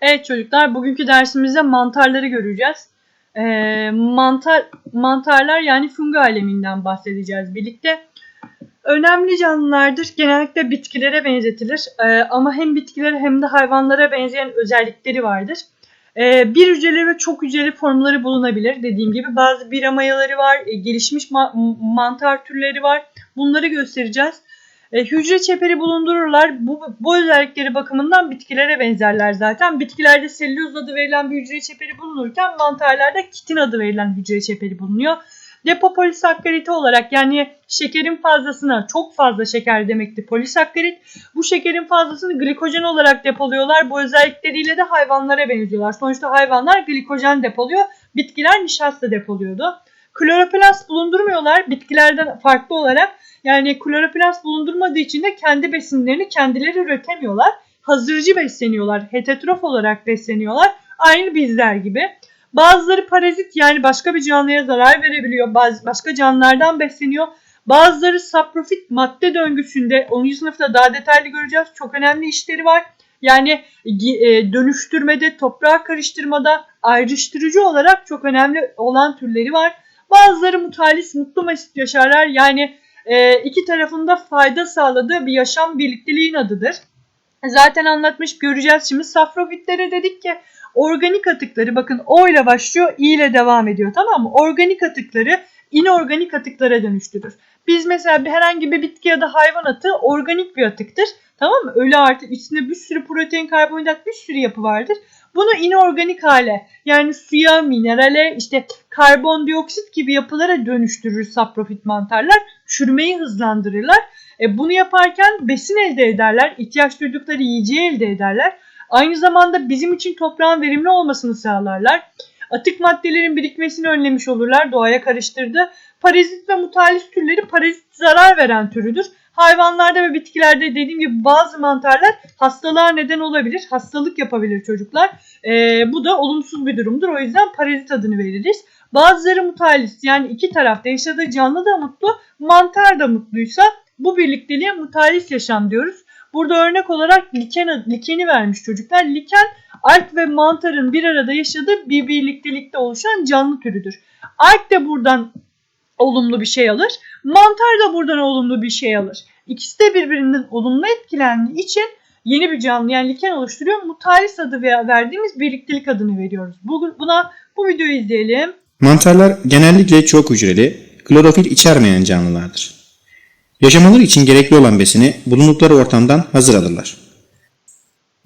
Evet çocuklar bugünkü dersimizde mantarları göreceğiz. Ee, mantar mantarlar yani fungi aleminden bahsedeceğiz birlikte. Önemli canlılardır. Genellikle bitkilere benzetilir. Ee, ama hem bitkilere hem de hayvanlara benzeyen özellikleri vardır. Ee, bir hücreli ve çok hücreli formları bulunabilir. Dediğim gibi bazı biramayaları var, e, gelişmiş ma- mantar türleri var. Bunları göstereceğiz. E, hücre çeperi bulundururlar. Bu, bu özellikleri bakımından bitkilere benzerler zaten. Bitkilerde selüloz adı verilen bir hücre çeperi bulunurken mantarlarda kitin adı verilen hücre çeperi bulunuyor. Depo polisakkariti olarak yani şekerin fazlasına çok fazla şeker demekti polisakkarit. Bu şekerin fazlasını glikojen olarak depoluyorlar. Bu özellikleriyle de hayvanlara benziyorlar. Sonuçta hayvanlar glikojen depoluyor. Bitkiler nişasta depoluyordu. Kloroplast bulundurmuyorlar bitkilerden farklı olarak. Yani kloroplast bulundurmadığı için de kendi besinlerini kendileri üretemiyorlar. Hazırcı besleniyorlar. Heterotrof olarak besleniyorlar. Aynı bizler gibi. Bazıları parazit yani başka bir canlıya zarar verebiliyor. Bazı başka canlılardan besleniyor. Bazıları saprofit madde döngüsünde 10. sınıfta daha detaylı göreceğiz. Çok önemli işleri var. Yani e, dönüştürmede, toprağa karıştırmada ayrıştırıcı olarak çok önemli olan türleri var. Bazıları mutalis, mutlu mesut yaşarlar. Yani e, iki tarafında fayda sağladığı bir yaşam birlikteliğin adıdır. Zaten anlatmış göreceğiz şimdi. Safrofitlere dedik ki organik atıkları bakın O ile başlıyor I ile devam ediyor tamam mı? Organik atıkları inorganik atıklara dönüştürür. Biz mesela bir herhangi bir bitki ya da hayvan atığı organik bir atıktır. Tamam mı? Ölü artı içinde bir sürü protein, karbonhidrat bir sürü yapı vardır. Bunu inorganik hale yani suya, minerale, işte karbondioksit gibi yapılara dönüştürür saprofit mantarlar. Çürümeyi hızlandırırlar. E, bunu yaparken besin elde ederler. ihtiyaç duydukları yiyeceği elde ederler. Aynı zamanda bizim için toprağın verimli olmasını sağlarlar. Atık maddelerin birikmesini önlemiş olurlar. Doğaya karıştırdı. Parazit ve mutalis türleri parazit zarar veren türüdür. Hayvanlarda ve bitkilerde dediğim gibi bazı mantarlar hastalığa neden olabilir. Hastalık yapabilir çocuklar. Ee, bu da olumsuz bir durumdur. O yüzden parazit adını veririz. Bazıları mutalis yani iki tarafta yaşadığı canlı da mutlu, mantar da mutluysa bu birlikteliğe mutalis yaşam diyoruz. Burada örnek olarak liken, likeni vermiş çocuklar. Liken alg ve mantarın bir arada yaşadığı bir birliktelikte oluşan canlı türüdür. Alg de buradan olumlu bir şey alır. Mantar da buradan olumlu bir şey alır. İkisi de birbirinden olumlu etkilendiği için yeni bir canlı yani liken oluşturuyor. Mutalis adı veya verdiğimiz birliktelik adını veriyoruz. Buna bu videoyu izleyelim. Mantarlar genellikle çok hücreli, klorofil içermeyen canlılardır. Yaşamaları için gerekli olan besini bulundukları ortamdan hazır alırlar.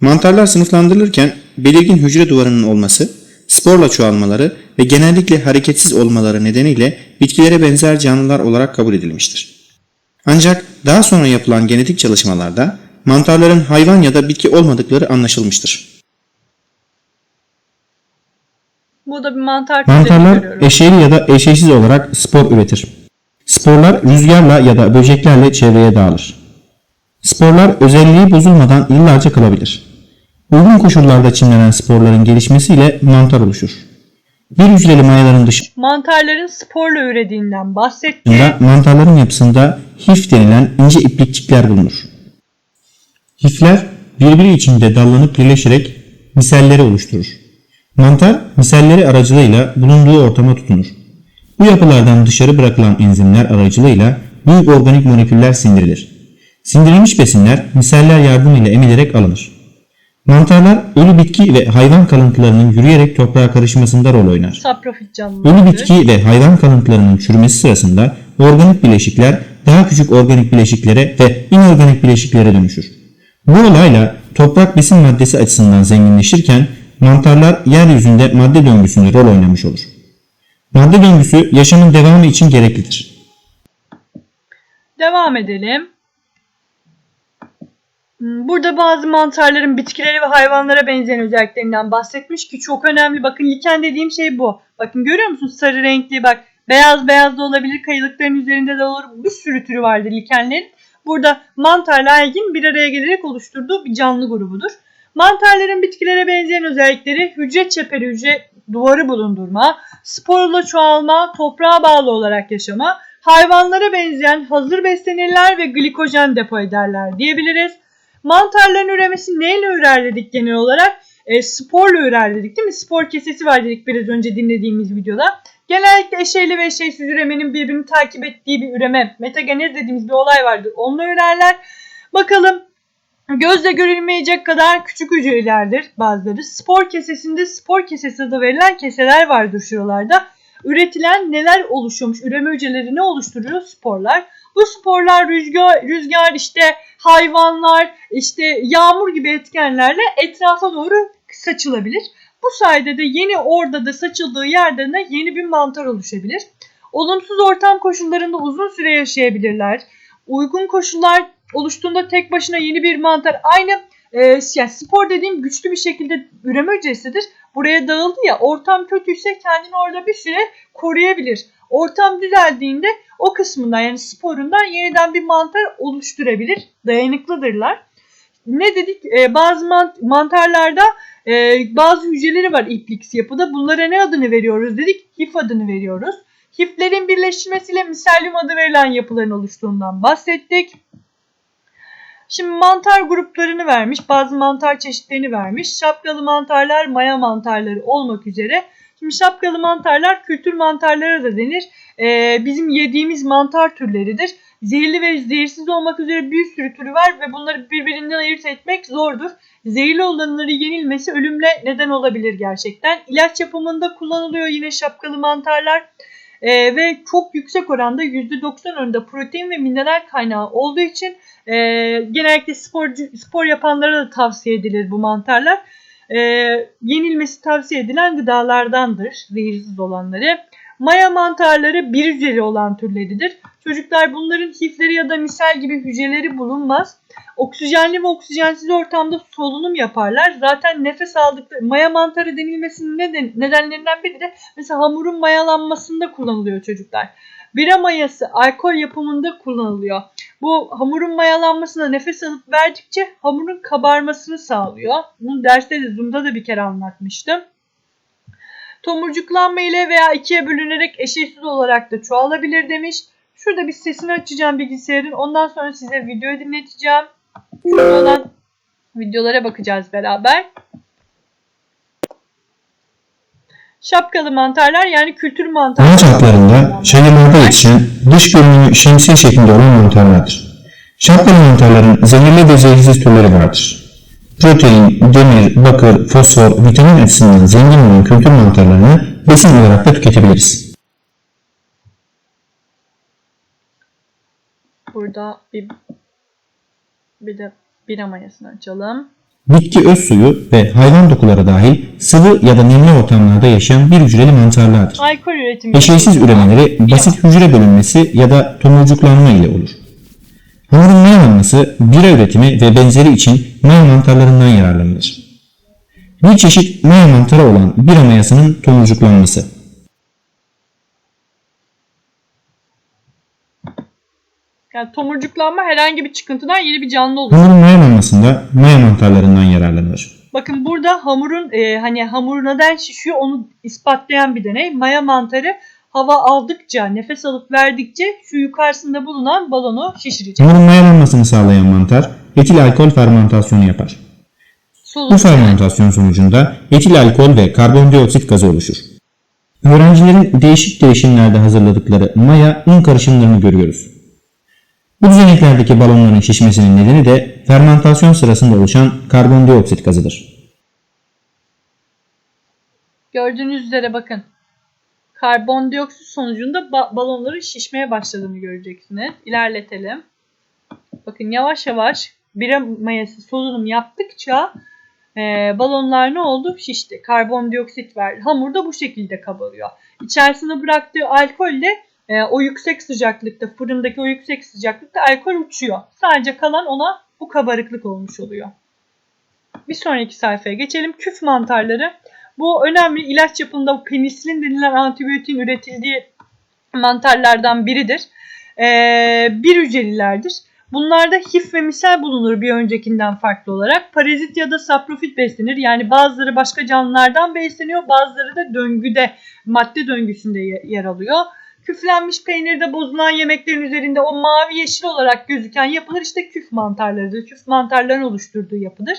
Mantarlar sınıflandırılırken belirgin hücre duvarının olması, sporla çoğalmaları ve genellikle hareketsiz olmaları nedeniyle bitkilere benzer canlılar olarak kabul edilmiştir. Ancak daha sonra yapılan genetik çalışmalarda mantarların hayvan ya da bitki olmadıkları anlaşılmıştır. Bu da bir mantar türü Mantarlar eşeyli ya da eşeğsiz olarak spor üretir. Sporlar rüzgarla ya da böceklerle çevreye dağılır. Sporlar özelliği bozulmadan yıllarca kalabilir. Uygun koşullarda çimlenen sporların gelişmesiyle mantar oluşur. Bir hücreli mayaların Mantarların sporla ürediğinden bahsetti. dışında mantarların yapısında hif denilen ince iplikçikler bulunur. Hifler birbiri içinde dallanıp birleşerek miselleri oluşturur. Mantar miselleri aracılığıyla bulunduğu ortama tutunur. Bu yapılardan dışarı bırakılan enzimler aracılığıyla büyük organik moleküller sindirilir. Sindirilmiş besinler miseller yardımıyla emilerek alınır. Mantarlar ölü bitki ve hayvan kalıntılarının yürüyerek toprağa karışmasında rol oynar. Saprofit canlıları. Ölü bitki ve hayvan kalıntılarının çürümesi sırasında organik bileşikler daha küçük organik bileşiklere ve inorganik bileşiklere dönüşür. Bu olayla toprak besin maddesi açısından zenginleşirken mantarlar yeryüzünde madde döngüsünde rol oynamış olur. Madde döngüsü yaşamın devamı için gereklidir. Devam edelim. Hmm, Burada bazı mantarların bitkilere ve hayvanlara benzeyen özelliklerinden bahsetmiş ki çok önemli. Bakın liken dediğim şey bu. Bakın görüyor musunuz sarı renkli bak beyaz beyaz da olabilir kayalıkların üzerinde de olur. Bir sürü türü vardır likenlerin. Burada mantarla algin bir araya gelerek oluşturduğu bir canlı grubudur. Mantarların bitkilere benzeyen özellikleri hücre çeperi hücre duvarı bulundurma, sporla çoğalma, toprağa bağlı olarak yaşama, hayvanlara benzeyen hazır beslenirler ve glikojen depo ederler diyebiliriz. Mantarların üremesi neyle ürer dedik genel olarak? e, sporla ürer dedik değil mi? Spor kesesi var dedik biraz önce dinlediğimiz videoda. Genellikle eşeyli ve eşeğsiz üremenin birbirini takip ettiği bir üreme, metagenez dediğimiz bir olay vardır. Onunla ürerler. Bakalım gözle görülmeyecek kadar küçük hücrelerdir bazıları. Spor kesesinde spor kesesi adı verilen keseler vardır şuralarda. Üretilen neler oluşuyormuş? Üreme hücreleri ne oluşturuyor? Sporlar. Bu sporlar rüzgar, rüzgar işte hayvanlar, işte yağmur gibi etkenlerle etrafa doğru saçılabilir. Bu sayede de yeni orada da saçıldığı yerden de yeni bir mantar oluşabilir. Olumsuz ortam koşullarında uzun süre yaşayabilirler. Uygun koşullar oluştuğunda tek başına yeni bir mantar aynı e, yani spor dediğim güçlü bir şekilde üreme hücresidir. Buraya dağıldı ya ortam kötüyse kendini orada bir süre koruyabilir. Ortam düzeldiğinde o kısmından yani sporundan yeniden bir mantar oluşturabilir. Dayanıklıdırlar. Ne dedik? E, bazı mant- mantarlarda e, bazı hücreleri var iplix yapıda. Bunlara ne adını veriyoruz dedik? Hif adını veriyoruz. Hiflerin birleşmesiyle miselyum adı verilen yapıların oluştuğundan bahsettik. Şimdi mantar gruplarını vermiş. Bazı mantar çeşitlerini vermiş. Şapkalı mantarlar, maya mantarları olmak üzere. Şimdi şapkalı mantarlar kültür mantarları da denir. Ee, bizim yediğimiz mantar türleridir. Zehirli ve zehirsiz olmak üzere bir sürü türü var ve bunları birbirinden ayırt etmek zordur. Zehirli olanları yenilmesi ölümle neden olabilir gerçekten. İlaç yapımında kullanılıyor yine şapkalı mantarlar. Ee, ve çok yüksek oranda %90 oranında protein ve mineral kaynağı olduğu için e, genellikle sporcu, spor yapanlara da tavsiye edilir bu mantarlar. E, yenilmesi tavsiye edilen gıdalardandır zehirsiz olanları. Maya mantarları bir hücreli olan türleridir. Çocuklar bunların hifleri ya da misal gibi hücreleri bulunmaz. Oksijenli ve oksijensiz ortamda solunum yaparlar. Zaten nefes aldıkları maya mantarı denilmesinin neden, nedenlerinden biri de mesela hamurun mayalanmasında kullanılıyor çocuklar. Bira mayası alkol yapımında kullanılıyor. Bu hamurun mayalanmasına nefes alıp verdikçe hamurun kabarmasını sağlıyor. Bunu derste de Zoom'da da bir kere anlatmıştım. Tomurcuklanma ile veya ikiye bölünerek eşitsiz olarak da çoğalabilir demiş. Şurada bir sesini açacağım bilgisayarın. Ondan sonra size video dinleteceğim. Şurada olan videolara bakacağız beraber. Şapkalı mantarlar yani kültür mantarları. Ağaç altlarında şehirlerde yetişen dış görünümü şemsiye şeklinde olan mantarlardır. Şapkalı mantarların zehirli ve zehirsiz türleri vardır. Protein, demir, bakır, fosfor, vitamin açısından zengin olan kültür mantarlarını besin olarak da tüketebiliriz. Burada bir bir de bira mayasını açalım. Bitki öz suyu ve hayvan dokuları dahil sıvı ya da nemli ortamlarda yaşayan bir hücreli mantarlardır. Alkol üretimi. Eşeysiz üremeleri basit hücre bölünmesi ya da tomurcuklanma ile olur. Hamurun mayalanması, bira üretimi ve benzeri için maya mantarlarından yararlanılır. Bir çeşit maya mantarı olan bira mayasının tomurcuklanması. Yani tomurcuklanma herhangi bir çıkıntıdan yeni bir canlı oluyor. Hamurun mayalanmasında maya mantarlarından yararlanılır. Bakın burada hamurun e, hani hamur neden şişiyor onu ispatlayan bir deney. Maya mantarı hava aldıkça, nefes alıp verdikçe şu yukarısında bulunan balonu şişirecek. Mayalanmasını sağlayan mantar etil alkol fermentasyonu yapar. Bu Solunum. fermentasyon sonucunda etil alkol ve karbondioksit gazı oluşur. Öğrencilerin değişik değişimlerde hazırladıkları maya un karışımlarını görüyoruz. Bu düzeneklerdeki balonların şişmesinin nedeni de fermentasyon sırasında oluşan karbondioksit gazıdır. Gördüğünüz üzere bakın. Karbondioksit sonucunda ba- balonların şişmeye başladığını göreceksiniz. İlerletelim. Bakın yavaş yavaş bira mayası solunum yaptıkça e, balonlar ne oldu? Şişti. Karbondioksit verdi. Hamur da bu şekilde kabarıyor. İçerisine bıraktığı alkol de e, o yüksek sıcaklıkta, fırındaki o yüksek sıcaklıkta alkol uçuyor. Sadece kalan ona bu kabarıklık olmuş oluyor. Bir sonraki sayfaya geçelim. Küf mantarları. Bu önemli ilaç yapımında penisilin denilen antibiyotiğin üretildiği mantarlardan biridir. Ee, bir hücrelilerdir. Bunlarda hif ve misel bulunur bir öncekinden farklı olarak. Parazit ya da saprofit beslenir. Yani bazıları başka canlılardan besleniyor. Bazıları da döngüde, madde döngüsünde ye- yer alıyor. Küflenmiş peynirde bozulan yemeklerin üzerinde o mavi yeşil olarak gözüken yapılar işte küf mantarlarıdır. Küf mantarların oluşturduğu yapıdır.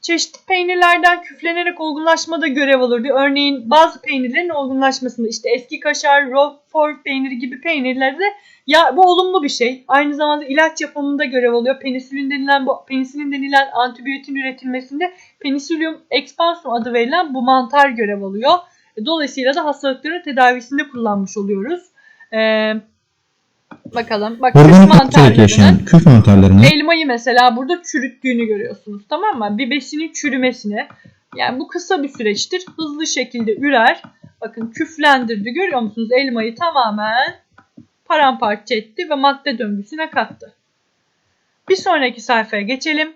Çeşitli peynirlerden küflenerek olgunlaşmada görev alır diyor. Örneğin bazı peynirlerin olgunlaşmasında işte eski kaşar, roquefort peyniri gibi peynirlerde ya bu olumlu bir şey. Aynı zamanda ilaç yapımında görev alıyor. Penisilin denilen bu penisilin denilen antibiyotin üretilmesinde Penicillium expansum adı verilen bu mantar görev alıyor. Dolayısıyla da hastalıkların tedavisinde kullanmış oluyoruz. Ee, bakalım. Bak küf Organik tüterek mantarlarının yaşayan küf mantarlarını elmayı mesela burada çürüttüğünü görüyorsunuz. Tamam mı? Bir besinin çürümesine. Yani bu kısa bir süreçtir. Hızlı şekilde ürer. Bakın küflendirdi. Görüyor musunuz? Elmayı tamamen paramparça etti ve madde döngüsüne kattı. Bir sonraki sayfaya geçelim.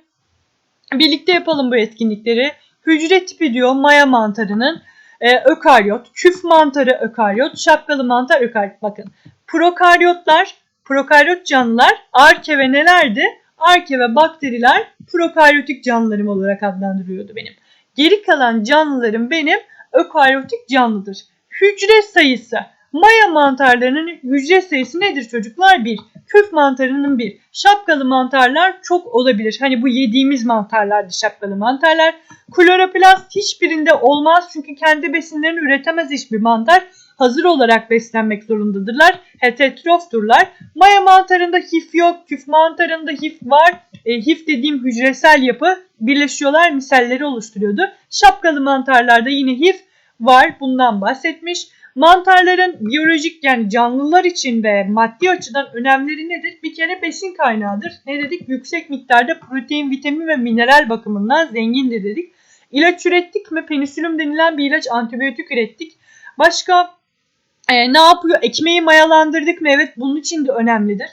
Birlikte yapalım bu etkinlikleri. Hücre tipi diyor maya mantarının. Ee, ökaryot, küf mantarı ökaryot, şapkalı mantar ökaryot. Bakın prokaryotlar, prokaryot canlılar arke ve nelerdi? Arke ve bakteriler prokaryotik canlılarım olarak adlandırıyordu benim. Geri kalan canlılarım benim ökaryotik canlıdır. Hücre sayısı. Maya mantarlarının hücre sayısı nedir çocuklar? 1. Küf mantarının 1. Şapkalı mantarlar çok olabilir. Hani bu yediğimiz mantarlardı şapkalı mantarlar. Kloroplast hiçbirinde olmaz çünkü kendi besinlerini üretemez hiçbir mantar. Hazır olarak beslenmek zorundadırlar. Heterotrofturlar. Maya mantarında hif yok. Küf mantarında hif var. E, hif dediğim hücresel yapı birleşiyorlar miselleri oluşturuyordu. Şapkalı mantarlarda yine hif var. Bundan bahsetmiş. Mantarların biyolojik yani canlılar için ve maddi açıdan önemleri nedir? Bir kere besin kaynağıdır. Ne dedik? Yüksek miktarda protein, vitamin ve mineral bakımından zengindir dedik. İlaç ürettik mi? Penisilüm denilen bir ilaç antibiyotik ürettik. Başka e, ne yapıyor? Ekmeği mayalandırdık mı? Evet bunun için de önemlidir.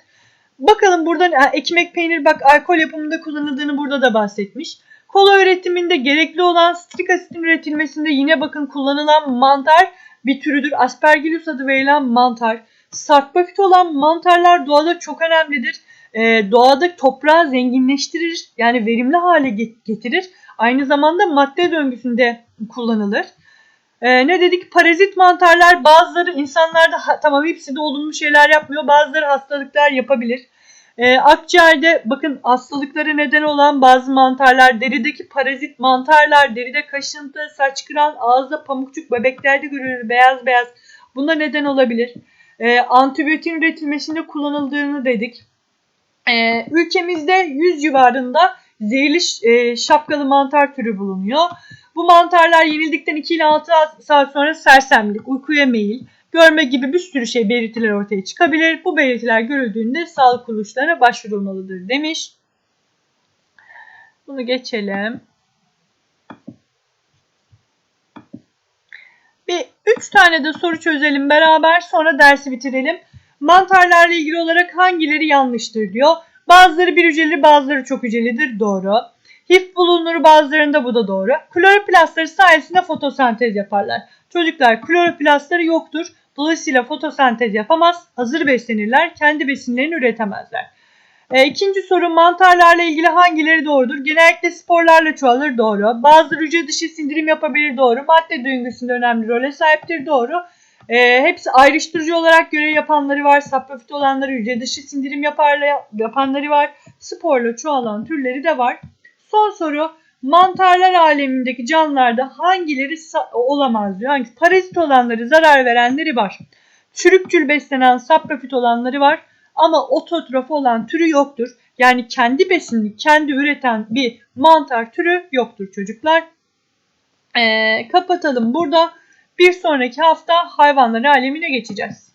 Bakalım buradan e, ekmek peynir bak alkol yapımında kullanıldığını burada da bahsetmiş. Kola üretiminde gerekli olan strik asitin üretilmesinde yine bakın kullanılan mantar bir türüdür. Aspergillus adı verilen mantar. Sarkmafit olan mantarlar doğada çok önemlidir. Ee, doğada toprağı zenginleştirir. Yani verimli hale getirir. Aynı zamanda madde döngüsünde kullanılır. Ee, ne dedik? Parazit mantarlar bazıları insanlarda ha, tamam hepsi de olumlu şeyler yapmıyor. Bazıları hastalıklar yapabilir. Ee, akciğerde bakın hastalıklara neden olan bazı mantarlar, derideki parazit mantarlar, deride kaşıntı, saç kıran, ağızda pamukçuk bebeklerde görülür beyaz beyaz. Buna neden olabilir. Ee, antibiyotin üretilmesinde kullanıldığını dedik. Ee, ülkemizde 100 civarında zehirli e, şapkalı mantar türü bulunuyor. Bu mantarlar yenildikten 2 ile 6 saat sonra sersemlik, uykuya meyil, görme gibi bir sürü şey belirtiler ortaya çıkabilir. Bu belirtiler görüldüğünde sağlık kuruluşlarına başvurulmalıdır demiş. Bunu geçelim. Bir üç tane de soru çözelim beraber sonra dersi bitirelim. Mantarlarla ilgili olarak hangileri yanlıştır diyor. Bazıları bir hücreli bazıları çok hücrelidir doğru. Hif bulunur bazılarında bu da doğru. Kloroplastları sayesinde fotosentez yaparlar. Çocuklar kloroplastları yoktur. Dolayısıyla fotosentez yapamaz, hazır beslenirler, kendi besinlerini üretemezler. E, ikinci soru mantarlarla ilgili hangileri doğrudur? Genellikle sporlarla çoğalır doğru. Bazıları hücre dışı sindirim yapabilir doğru. Madde döngüsünde önemli role sahiptir doğru. E, hepsi ayrıştırıcı olarak görev yapanları var. Saprofit olanları hücre dışı sindirim yaparla, yapanları var. Sporla çoğalan türleri de var. Son soru mantarlar alemindeki canlılarda hangileri olamaz diyor. Hangisi? Parazit olanları, zarar verenleri var. Çürükçül beslenen saprofit olanları var. Ama ototrof olan türü yoktur. Yani kendi besinini kendi üreten bir mantar türü yoktur çocuklar. Ee, kapatalım burada. Bir sonraki hafta hayvanlar alemine geçeceğiz.